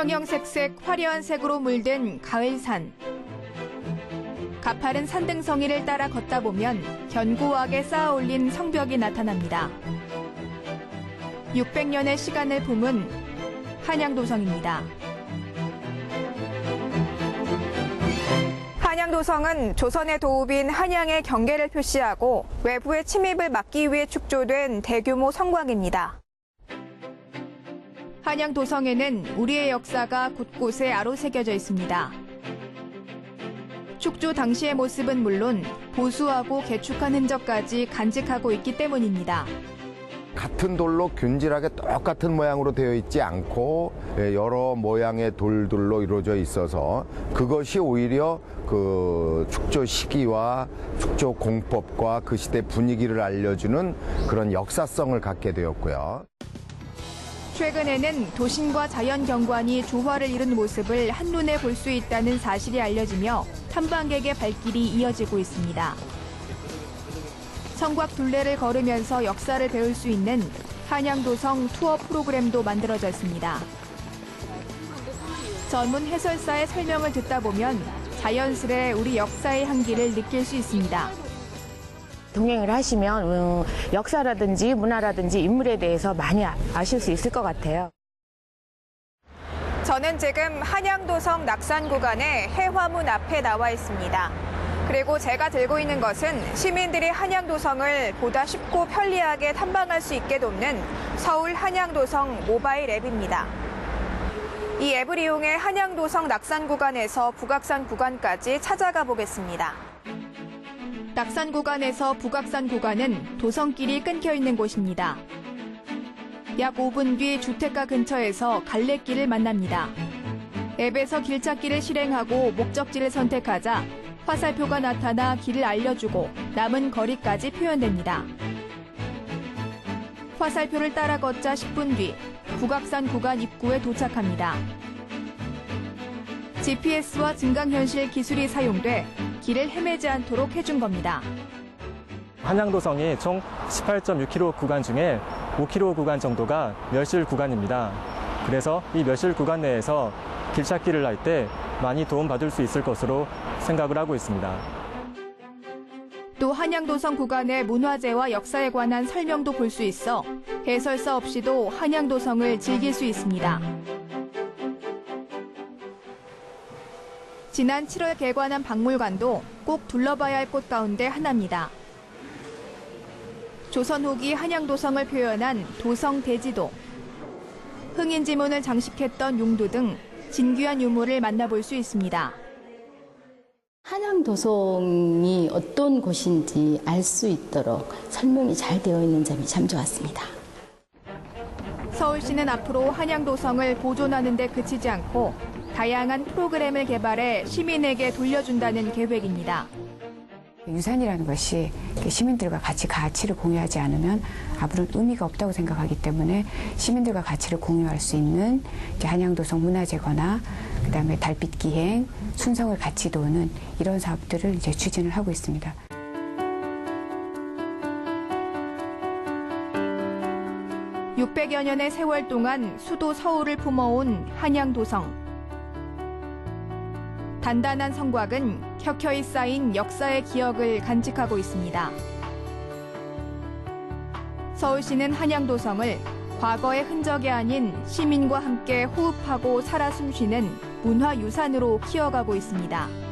형형색색 화려한 색으로 물든 가을산. 가파른 산등성이를 따라 걷다 보면 견고하게 쌓아 올린 성벽이 나타납니다. 600년의 시간을 품은 한양도성입니다. 한양도성은 조선의 도읍인 한양의 경계를 표시하고 외부의 침입을 막기 위해 축조된 대규모 성곽입니다. 한양 도성에는 우리의 역사가 곳곳에 아로새겨져 있습니다. 축조 당시의 모습은 물론 보수하고 개축한 흔적까지 간직하고 있기 때문입니다. 같은 돌로 균질하게 똑같은 모양으로 되어 있지 않고 예, 여러 모양의 돌들로 이루어져 있어서 그것이 오히려 그 축조 시기와 축조 공법과 그 시대 분위기를 알려주는 그런 역사성을 갖게 되었고요. 최근에는 도심과 자연 경관이 조화를 이룬 모습을 한눈에 볼 수 있다는 사실이 알려지며 탐방객의 발길이 이어지고 있습니다. 성곽 둘레를 걸으면서 역사를 배울 수 있는 한양도성 투어 프로그램도 만들어졌습니다. 전문 해설사의 설명을 듣다 보면 자연스레 우리 역사의 향기를 느낄 수 있습니다. 동행을 하시면 음, 역사라든지 문화라든지 인물에 대해서 많이 아- 아실 수 있을 것 같아요. 저는 지금 한양도성 낙산 구간의 해화문 앞에 나와 있습니다. 그리고 제가 들고 있는 것은 시민들이 한양도성을 보다 쉽고 편리하게 탐방할 수 있게 돕는 서울 한양도성 모바일 앱입니다. 이 앱을 이용해 한양도성 낙산 구간에서 북악산 구간까지 찾아가 보겠습니다. 낙산 구간에서 북악산 구간은 도성길이 끊겨 있는 곳입니다. 약 5분 뒤 주택가 근처에서 갈래길을 만납니다. 앱에서 길 찾기를 실행하고 목적지를 선택하자 화살표가 나타나 길을 알려주고 남은 거리까지 표현됩니다. 화살표를 따라 걷자 10분 뒤 북악산 구간 입구에 도착합니다. GPS와 증강현실 기술이 사용돼 길을 헤매지 않도록 해준 겁니다. 한양도성이 총 18.6km 구간 중에 5km 구간 정도가 멸실 구간입니다. 그래서 이 멸실 구간 내에서 길 찾기를 할 때 많이 도움받을 수 있을 것으로 생각을 하고 있습니다. 또 한양도성 구간의 문화재와 역사에 관한 설명도 볼 수 있어 해설사 없이도 한양도성을 즐길 수 있습니다. 지난 7월 개관한 박물관도 꼭 둘러봐야 할 곳 가운데 하나입니다. 조선 후기 한양도성을 표현한 도성 대지도, 흥인 지문을 장식했던 용도 등 진귀한 유물을 만나볼 수 있습니다. 한양도성이 어떤 곳인지 알 수 있도록 설명이 잘 되어 있는 점이 참 좋았습니다. 서울시는 앞으로 한양도성을 보존하는 데 그치지 않고 다양한 프로그램을 개발해 시민에게 돌려준다는 계획입니다. 유산이라는 것이 시민들과 같이 가치를 공유하지 않으면 아무런 의미가 없다고 생각하기 때문에 시민들과 가치를 공유할 수 있는 한양도성 문화재거나 그다음에 달빛 기행, 순성을 같이 도우는 이런 사업들을 이제 추진을 하고 있습니다. 육 600여 년의 세월 동안 수도 서울을 품어온 한양도성. 단단한 성곽은 켜켜이 쌓인 역사의 기억을 간직하고 있습니다. 서울시는 한양도성을 과거의 흔적이 아닌 시민과 함께 호흡하고 살아 숨쉬는 문화유산으로 키워가고 있습니다.